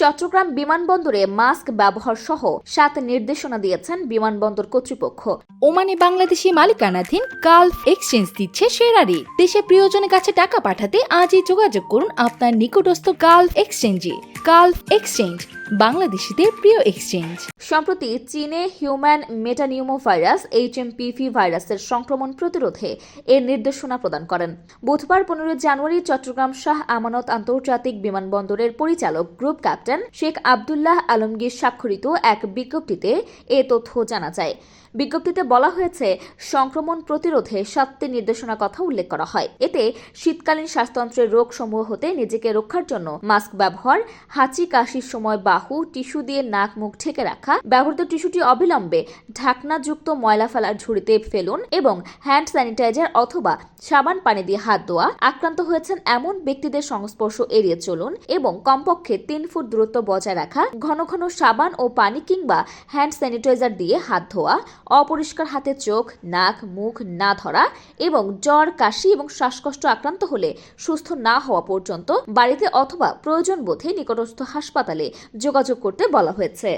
চট্টগ্রাম বিমানবন্দরে মাস্ক ব্যবহার সহ সাত নির্দেশনা দিয়েছেন বিমানবন্দর কর্তৃপক্ষ। ওমানে বাংলাদেশি মালিকানাধীন গালফ এক্সচেঞ্জ দিচ্ছে সেরা রেট দেশে প্রিয়জনের কাছে টাকা পাঠাতে আজই যোগাযোগ করুন আপনার নিকটস্থ গালফ এক্সচেঞ্জে। গালফ এক্সচেঞ্জ বাংলাদেশিদের প্রিয় এক্সচেঞ্জ সম্প্রতি চীনে হিউম্যান মেটানিউমো ভাইরাস এইচএমপিভি ভাইরাসের সংক্রমণ প্রতিরোধে এর নির্দেশনা প্রদান করেন। বুধবার পনেরো জানুয়ারি চট্টগ্রাম শাহ আমানত আন্তর্জাতিক বিমানবন্দরের পরিচালক গ্রুপ ক্যাপ্টেন শেখ আবদুল্লাহ আলমগীর স্বাক্ষরিত এক বিজ্ঞপ্তিতে এ তথ্য জানা যায়। বিজ্ঞপ্তিতে বলা হয়েছে, সংক্রমণ প্রতিরোধে সাতটি নির্দেশনার কথা উল্লেখ করা হয়। এতে শীতকালীন শ্বাসতন্ত্রের রোগসমূহ হতে নিজেকে রক্ষার জন্য মাস্ক ব্যবহার, হাঁচি কাশির সময় বাহু টিস্যু দিয়ে নাক মুখ ঢেকে রাখা, ব্যবহৃত টিস্যুটি অবিলম্বে ঢাকনাযুক্ত ময়লা ফেলার ঝুড়িতে ফেলুন এবং হ্যান্ড স্যানিটাইজার অথবা সাবান পানি দিয়ে হাত ধোয়া। আক্রান্ত হয়েছেন এমন ব্যক্তিদের সংস্পর্শ এড়িয়ে চলুন এবং কমপক্ষে তিন ফুট দূরত্ব বজায় রাখা, ঘন ঘন সাবান ও পানি কিংবা হ্যান্ড স্যানিটাইজার দিয়ে হাত ধোয়া, অপরিষ্কার হাতে চোখ, নাক, মুখ না ধরা এবং জ্বর, কাশি এবং শ্বাসকষ্ট আক্রান্ত হলে সুস্থ না হওয়া পর্যন্ত বাড়িতে অথবা প্রয়োজন বোধে নিকটস্থ হাসপাতালে যোগাযোগ করতে বলা হয়েছে।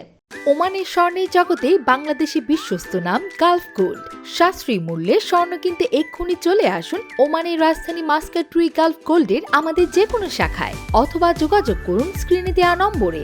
ওমানের স্বর্ণের জগতে বাংলাদেশি বিশ্বস্ত নাম গালফ গোল্ড। সাশ্রয়ী মূল্যে স্বর্ণ কিনতে এক্ষুনি চলে আসুন ওমানের রাজধানী মাস্কাট্রুই গালফ গোল্ডের আমাদের যে কোনো শাখায়, অথবা যোগাযোগ করুন স্ক্রিনে দেওয়া নম্বরে।